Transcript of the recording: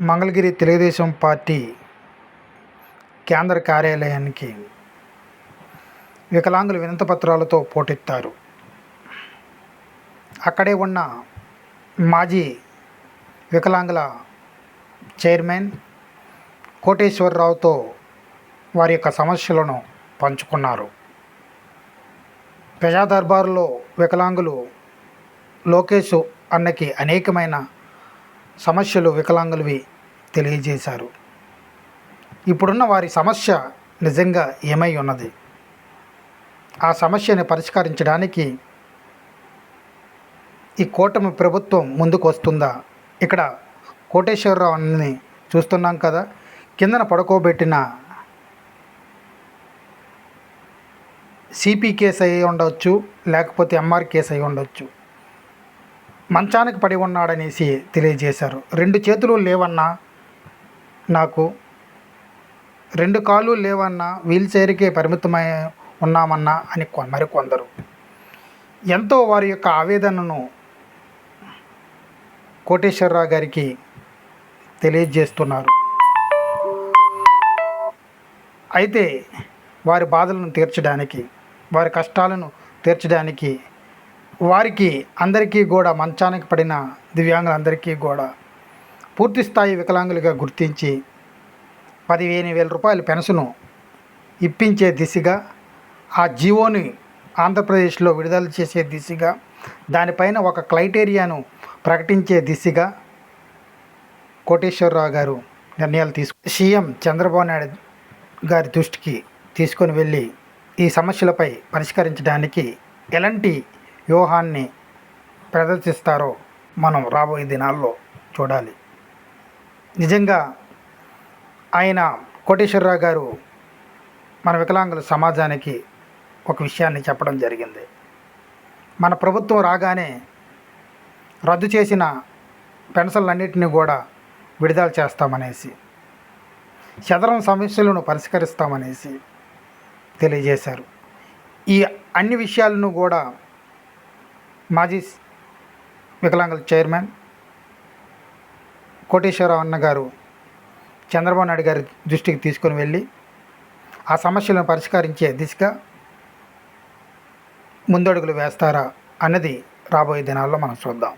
Mangalagiri Telugu Desam party కేంద్ర కార్యాలయానికి వికలాంగులు వినతిపత్రాలతో పోటెత్తారు. అక్కడే ఉన్న మాజీ వికలాంగుల చైర్మన్ కోటేశ్వరరావుతో వారి యొక్క సమస్యలను పంచుకున్నారు. ప్రజా దర్బారులో వికలాంగులు లోకేష్ అన్నకి అనేకమైన సమస్యలు వికలాంగులవి తెలియజేశారు. ఇప్పుడున్న వారి సమస్య నిజంగా ఏమై ఉన్నది? ఆ సమస్యని పరిష్కరించడానికి ఈ కూటమి ప్రభుత్వం ముందుకు వస్తుందా ఇక్కడ కోటేశ్వరరావు అన్నని చూస్తున్నాం కదా కిందన పడుకోబెట్టిన సిపి కేసు అయి ఉండవచ్చు లేకపోతే ఎంఆర్ కేసు అయి ఉండవచ్చు మంచానికి పడి ఉన్నాడనేసి తెలియజేశారు. రెండు చేతులు లేవన్నా నాకు రెండు కాళ్ళు లేవన్నా వీల్ చైర్కే పరిమితమై ఉన్నామన్నా అని కొ- మరికొందరు ఎంతో వారి యొక్క ఆవేదనను కోటేశ్వరరావు గారికి తెలియజేస్తున్నారు. అయితే వారి బాధలను తీర్చడానికి వారి కష్టాలను తీర్చడానికి వారికి అందరికీ కూడా మంచానికి పడిన దివ్యాంగులందరికీ కూడా పూర్తిస్థాయి వికలాంగులుగా గుర్తించి పదిహేను వేల రూపాయల పెన్షను ఇప్పించే దిశగా ఆ జీవోని ఆంధ్రప్రదేశ్లో విడుదల చేసే దిశగా దానిపైన ఒక క్రైటీరియాను ప్రకటించే దిశగా కోటేశ్వరరావు గారు నిర్ణయాలు తీసుకు సీఎం చంద్రబాబు నాయుడు గారి దృష్టికి తీసుకొని వెళ్ళి ఈ సమస్యలపై పరిష్కరించడానికి ఎలాంటి వ్యూహాన్ని ప్రదర్శిస్తారో మనం రాబోయే దినాల్లో చూడాలి. నిజంగా ఆయన కోటేశ్వరరావు గారు మన వికలాంగుల సమాజానికి ఒక విషయాన్ని చెప్పడం జరిగింది. మన ప్రభుత్వం రాగానే రద్దు చేసిన పెన్షన్లన్నింటినీ కూడా విడుదల చేస్తామనేసి చదరం సమస్యలను పరిష్కరిస్తామనేసి తెలియజేశారు. ఈ అన్ని విషయాలను కూడా మాజీ వికలాంగుల చైర్మన్ కోటేశ్వరరావు అన్న గారు చంద్రబాబు నాయుడు గారి దృష్టికి తీసుకొని వెళ్ళి ఆ సమస్యలను పరిష్కరించే దిశగా ముందడుగులు వేస్తారా అన్నది రాబోయే దినాల్లో మనం చూద్దాం.